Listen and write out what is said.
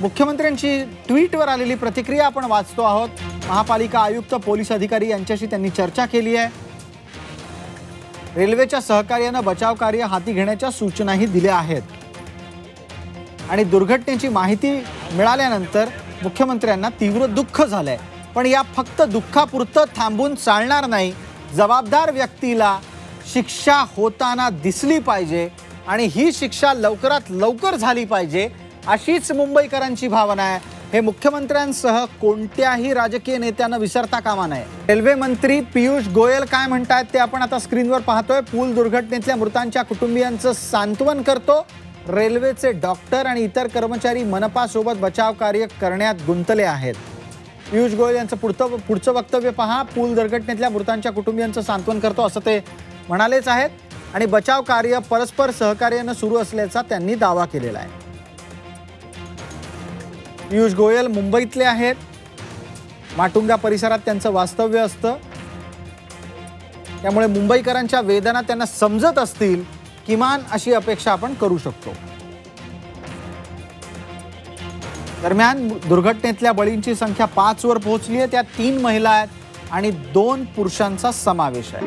मुख्यमंत्र्यांची ट्विटवर आलेली प्रतिक्रिया आपण वाचतो आहोत. महापालिका आयुक्त पोलीस अधिकारी यांच्याशी त्यांनी चर्चा केली आहे. रेल्वेच्या सहकार्यानं बचाव कार्य हाती घेण्याच्या सूचनाही दिल्या आहेत. आणि दुर्घटनेची माहिती मिळाल्यानंतर मुख्यमंत्र्यांना तीव्र दुःख झालंय. पण या फक्त दुःखापुरतं थांबून चालणार नाही. जबाबदार व्यक्तीला शिक्षा होताना दिसली पाहिजे आणि ही शिक्षा लवकरात लवकर झाली पाहिजे अशीच मुंबईकरांची भावना आहे. हे मुख्यमंत्र्यांसह कोणत्याही राजकीय नेत्यानं विसरता कामा नये. रेल्वे मंत्री पियुष गोयल काय म्हणतायत ते आपण आता स्क्रीनवर पाहतोय. पूल दुर्घटनेतल्या मृतांच्या कुटुंबियांचं सांत्वन करतो. रेल्वेचे डॉक्टर आणि इतर कर्मचारी मनपासोबत बचाव कार्य करण्यात गुंतले आहेत. पियुष गोयल यांचं पुढचं पुढचं वक्तव्य पहा. पूल दुर्घटनेतल्या मृतांच्या कुटुंबियांचं सांत्वन करतो असं ते म्हणालेच आहेत. आणि बचाव कार्य परस्पर सहकार्यानं सुरू असल्याचा त्यांनी दावा केलेला आहे. पियुष गोयल मुंबईतले आहेत. माटुंगा परिसरात त्यांचं वास्तव्य असतं. त्यामुळे मुंबईकरांच्या वेदना त्यांना समजत असतील किमान अशी अपेक्षा आपण करू शकतो. दरम्यान दुर्घटनेतल्या बळींची संख्या पाचवर पोहोचली आहे त्यात तीन महिला आहेत आणि दोन पुरुषांचा समावेश आहे.